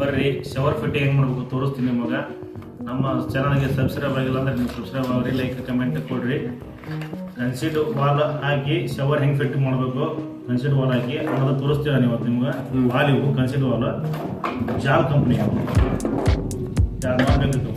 ಬರ್ರಿ shower fitting ಹೆಂಗೆ ಮಾಡ್ಬೇಕು ತೋರಿಸ್ತೀನಿ ನಿಮಗೆ. ನಮ್ಮ ಚಾನಲ್ಗೆ ಸಬ್ಸ್ಕ್ರೈಬ್ ಆಗಿಲ್ಲ ಅಂದ್ರೆ ನೀವು ಸಬ್ಸ್ಕ್ರೈಬ್ ಆಗ್ರಿ ಲೈಕ್ ಕಮೆಂಟ್ ಕೊಡ್ರಿ. ಕನ್ಸೀಡ್ ವಾಲ್ ಹಾಕಿ ಶವರ್ ಹೆಂಗೆ ಫಿಟ್ ಮಾಡಬೇಕು ಕನ್ಸಿಡ್ ವಾಲ್ ಹಾಕಿ ಅನ್ನೋದು ತೋರಿಸ್ತೀರ ನೀವು ನಿಮ್ಗೆ. ವಾಲ್ ಇವು ಕನ್ಸಿಡ್ ವಾಲ್. ಜಾಲ್ ಕಂಪ್ನಿ ಜಾಲ್ ಮಾಡಬೇಕು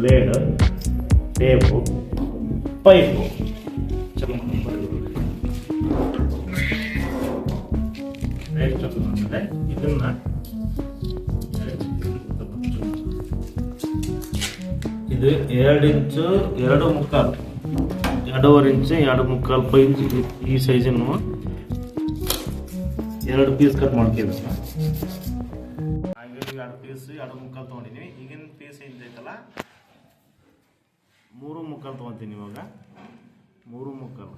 ಬ್ಲೇಡ್ ಟೇಪು ಪೈಪು. ಇದನ್ನ ಇದು ಎರಡು ಇಂಚು ಎರಡು ಮುಕ್ಕಾಲು. ಎರಡೂವರೆ ಇಂಚು ಎರಡು ಮುಕ್ಕಾಲು ಪೈಂಚ್ ಈ ಸೈಜನ್ನು ಎರಡು ಪೀಸ್ ಕಟ್ ಮಾಡ್ತೀವಿ. ಹಾಗಾಗಿ ಎರಡು ಪೀಸ್ ಎರಡು ಮುಕ್ಕಾಲು ತೊಗೊಂಡಿದ್ದೀವಿ ಈಗಿನ ಪೀಸ್ ಏನಿದೈತಲ್ಲ ಮೂರು ಮುಕ್ಕಾಲು ತೊಗೊತೀನಿ ಇವಾಗ. ಮೂರು ಮುಕ್ಕಾಲು.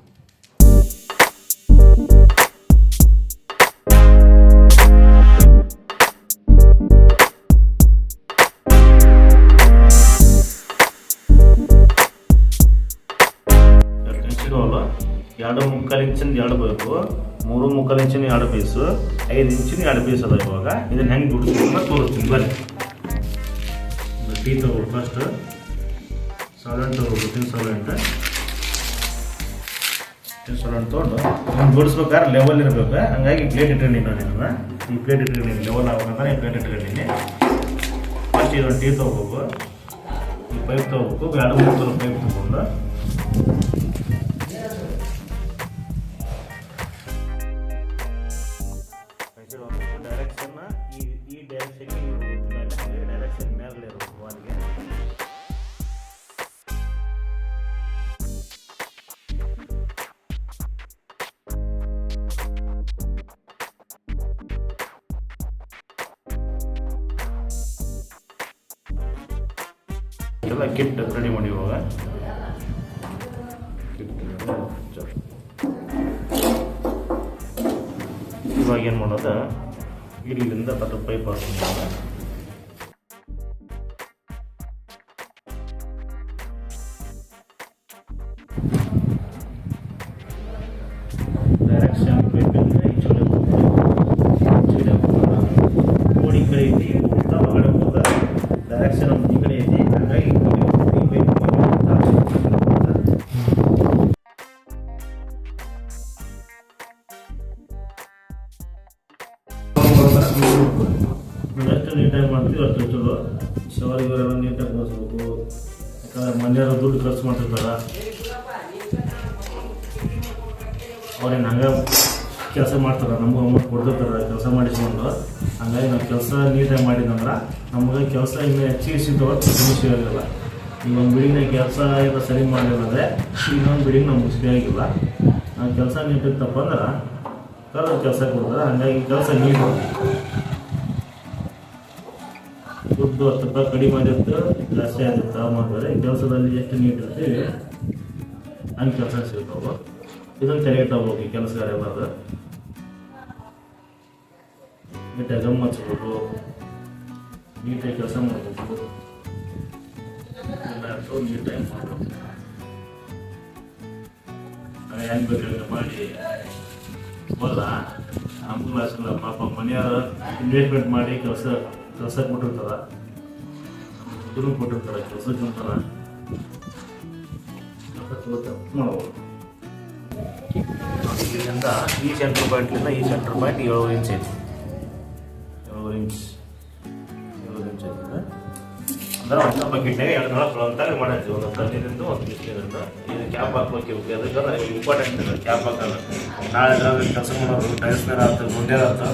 ಎರಡು ಮುಕ್ಕಾಲು ಇಂಚಿನ ಎರಡು ಬೇಕು. ಮೂರು ಮುಕ್ಕಾಲು ಇಂಚಿನ ಎರಡು ಪೀಸು. ಐದು ಇಂಚಿನ ಎರಡು ಪೀಸ್ ಅದ ಇವಾಗ. ಇದನ್ನ ಹೆಂಗೆ ಬಿಡಿಸ್ಬೇಕು ಅಂತ ತೋರಿಸ್ತೀನಿ. ಬರ್ರಿ ಟೀ ತಗೋ ಫಸ್ಟ್ ಸಾಲೆಂಟ್ ತೊಗೊಬೇಕು ತಿನ್ ಸಾಲೆಂಟ್ ತಿನ್ ಸಾಲೆಂಟ್ ತೊಗೊಂಡು ಹಿಂಗೆ ಜೋಡಿಸ್ಬೇಕಾದ್ರೆ ಲೆವೆಲ್ ಇರಬೇಕು. ಹಂಗಾಗಿ ಪ್ಲೇಟ್ ಇಟ್ಕೊಂಡಿನಿ ನಾನು ಇದನ್ನು. ಈ ಪ್ಲೇಟ್ ಇಟ್ಕೊಂಡಿನಿ ಲೆವೆಲ್ ಆಗೋಣ ಈ ಪ್ಲೇಟ್ ಇಟ್ಕೊಂಡಿನಿ ಫಸ್ಟ್ ಇದೊಂದು ಟೀ ತೊಗೋಬೇಕು ಈ ಪೈಪ್ ತೊಗೋಬೇಕು ಎರಡು ಮುಕ್ಕಾಲು ಪೈಪ್ ತೊಗೊಂಡು. ಡೈರೆಕ್ಷನ್ ಎಲ್ಲ ಕಿಟ್ ರೆಡಿ ಮಾಡಿ ಇವಾಗ. ಇವಾಗ ಏನು ಮಾಡೋದು? ಇಲ್ಲಿಂದ ತಟ ಪೈಪ್ ಹಾಕ್ತೀನಿ ಡೈರೆಕ್ಷನ್ ಪೈಪಿಂದ ಈ ಚೋಲೆ ಕೋಡಿ ಈ ಕಡೆ ಐತಿ ಹೋಗ್ತಾ ಒಳಗಡೆ ಹೋಗ್ತಾ ಡೈರೆಕ್ಷನ್ ನೀಟಾಗಿ ಮಾಡ್ತೀವಿ ಅಷ್ಟು ಚಲೋ ಶವರ್ ನೀಟಾಗಿ ಬಳಸ್ಬೇಕು ಯಾಕಂದ್ರೆ ಮನೆಯವರು ದುಡ್ಡು ಖರ್ಚು ಮಾಡ್ತಿರ್ತಾರ ಅವ್ರೇನು ಹಂಗೆ ಕೆಲಸ ಮಾಡ್ತಾರೆ ನಮಗೂ ಅಮೌಂಟ್ ಕೊಡ್ತಿರ್ತಾರೆ ಕೆಲಸ ಮಾಡಿಸ್ಕೊಂಡು ಹಂಗಾಗಿ ನಾವು ಕೆಲಸ ನೀಟಾಗಿ ಮಾಡಿದಂದ್ರೆ ನಮ್ಗೆ ಕೆಲಸ ಇನ್ನೂ ಹೆಚ್ಚಿಗೆ ಸಿಗ್ತಾವ ಸಮಸ್ಯೆ ಆಗಿಲ್ಲ. ಈಗ ಒಂದು ಬಿಲ್ಡಿಂಗ್ನಾಗ ಕೆಲಸ ಎಲ್ಲ ಸರಿ ಮಾಡಿರೋದ್ರೆ ಇನ್ನೊಂದು ಬಿಲ್ಡಿಂಗ್ ನಮ್ಗೆ ಆಗಿಲ್ಲ. ನಾವು ಕೆಲಸ ನೀಟಿತ್ತಪ್ಪ ಅಂದ್ರೆ ಕರೆದ ಕೆಲಸ ಕೊಡ್ತಾರೆ ಹಂಗಾಗಿ ಕೆಲಸ ನೀಟು. ದುಡ್ಡು ಹತ್ತು ರೂಪಾಯಿ ಕಡಿಮೆ ಆಗಿತ್ತು ಜಾಸ್ತಿ ಆಗಿತ್ತು ಮಾಡ್ತಾರೆ ಕೆಲಸದಲ್ಲಿ ಎಷ್ಟು ನೀಟ್ ಇರ್ತೀವಿ, ಹಂಗೆ ಕೆಲಸ ಸಿಗ್ತಾವೆ ಇದನ್ನು ತೆರೆ ಹೋಗಿ, ಕೆಲಸಗಾರ ಎಲ್ಲಾದ್ರು ನೀಟಾಗಿ ಗಮ್ ಹಚ್ಬೇಕು ನೀಟಾಗಿ ಕೆಲಸ ಮಾಡಬೇಕು ಎಲ್ಲರೂ ನೀಟಾಗಿ ಮಾಡಬೇಕು ಹೆಂಗೆ ಬೇಕಾದ್ರೆ ಮಾಡಿ. ಹೋದ ನಮ್ಮ ಕ್ಲಾಸ್ ಪಾಪ ಮನೆಯವರು ಇನ್ವೆಸ್ಟ್ಮೆಂಟ್ ಮಾಡಿ ಕೆಲಸ ಕೆಲಸ ಕೊಟ್ಟಿರ್ತಾರೆ ದುಡ್ಡು ಕೊಟ್ಟಿರ್ತಾರೆ ಕೆಲಸಕ್ಕೆ ಅಂತಾರ ಮಾಡ್ಬೋದು. ಇಲ್ಲಿಂದ ಈ ಸೆಂಟ್ರ್ ಪಾಯಿಂಟ್ಲಿಂದ ಈ ಸೆಂಟ್ರ್ ಪಾಯಿಂಟ್ ಏಳು ಇಂಚ್ ಐತಿ. ಇಂಚ್ ಏಳುವರೆ ಇಂಚ್ ಐತಿ ಅಂದ್ರೆ ಒಂದು ಬಕೆಟ್ನಾಗ ಎರಡು ನಳ ಅಂತ ಮಾಡಿರ್ತೀವಿ ಒಂದು ತಣ್ಣೀರಿಂದ ಒಂದು ಬಿಸಿನೀರಿಂದ ಇದು ಕ್ಯಾಪ್ ಹಾಕ್ಬೇಕು ಇವಕ್ಕೆ ಅದಕ್ಕೆ ಇಂಪಾರ್ಟೆಂಟ್ ಇದೆ ಕ್ಯಾಪ್ ಹಾಕೋದು. ನಾಳೆ ಏನಾದ್ರು ಕೆಲಸ ಮಾಡೋದು, ಟೈಲ್ಸ್ ಮೇಲೆ ಆಯ್ತು ಗುಂಡೆ ಆಯ್ತು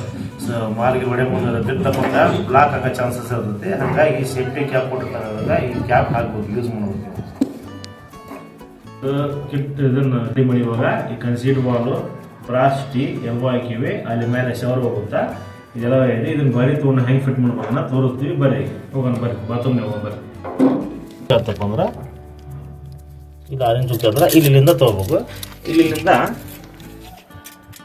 ಸೊ ಮಾಲಿಗೆ ಹೊಡೆ ಮುಂದೆ ಬಿತ್ತಕೊಂಡ ಬ್ಲಾಕ್ ಆಗೋ ಚಾನ್ಸಸ್ ಇರ್ತೈತಿ. ಹಾಗಾಗಿ ಸೇಫ್ಟಿ ಕ್ಯಾಪ್ ಕೊಟ್ಟಿರ್ತಾರೆ. ಈ ಕ್ಯಾಪ್ ಹಾಕ್ಬೋದು ಯೂಸ್ ಮಾಡ್ಬೋದು. ಕಿಟ್ ಇದನ್ನ ರೆಡಿ ಮಾಡಿ ಇವಾಗ ಈ ಕನ್ಸೀಡ್ ಬಾಲು ಬ್ರಾಸ್ ಟೀ ಎಲ್ಲ ಹಾಕಿವಿ. ಅಲ್ಲಿ ಮೇಲೆ ಶವರ್ ಹೋಗುತ್ತಾ? ಇದೆಲ್ಲ ಇದೆ. ಇದನ್ನ ಬರಿ ತೊಗೊಂಡು ಹೆಂಗೆ ಫಿಟ್ ಮಾಡ್ಬೇಕನ್ನ ತೋರಿಸ್ತೀವಿ. ಬರ್ರಿ ಹೋಗೋಣ ಬರ್ರಿ ಬಾತ್ರೂಮ್ ಹೋಗೋಣ ಬರ್ರಿ ಹೇಳ್ತಪ್ಪ ಅಂದ್ರೆ, ಇದು ಆರೆಂಜ್ ಅಂದ್ರೆ ಇಲ್ಲಿಂದ ತೊಗೋಬೇಕು. ಇಲ್ಲಿಂದ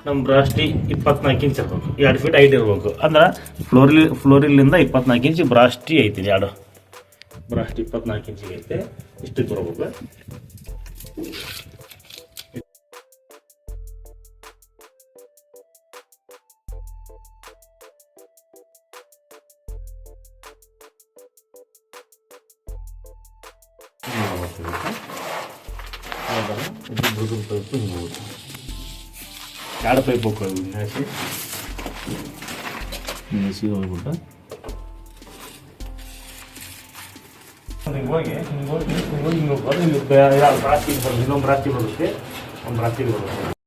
ನಮ್ಮ ಬ್ರಾಸ್ಟಿ ಇಪ್ಪತ್ನಾಲ್ಕು ಇಂಚ್ ಇರ್ಬೇಕು. ಎರಡು ಫೀಟ್ ಐಟ್ ಇರ್ಬೇಕು. ಅಂದ್ರೆ ಫ್ಲೋರಿಲ್ ಫ್ಲೋರಿಲಿಂದ ಇಪ್ಪತ್ನಾಲ್ಕು ಇಂಚ್ ಬ್ರಾಸ್ಟಿ ಐತಿ ಎರಡು. ಬ್ರಾಸ್ಟಿ ಇಪ್ಪತ್ನಾಲ್ಕು ಇಂಚಿಗೆ ಐತೆ. ಇಷ್ಟು ಬರ್ಬೇಕು ಎರಡು ಪೈಪ್ ಹೋಗ್ಕೊಳ್ಳಿ ಹಾಕಿ ನೆಸಿ ಹೋಗ್ಬಿಟ್ಟು. ಹಿಂಗೆ ಹೋಗಿ ಹಿಂಗೆ ಹೋಗಿ ಹಿಂಗೆ ಹೋಗಿ ಹಿಂಗೆ ಹೋಗಿ ರಾತ್ರಿ ಬರುತ್ತೆ ಇನ್ನೊಂದು ರಾತ್ರಿ ಬರುತ್ತೆ ಒಂದು ರಾತ್ರಿ ಬರುತ್ತೆ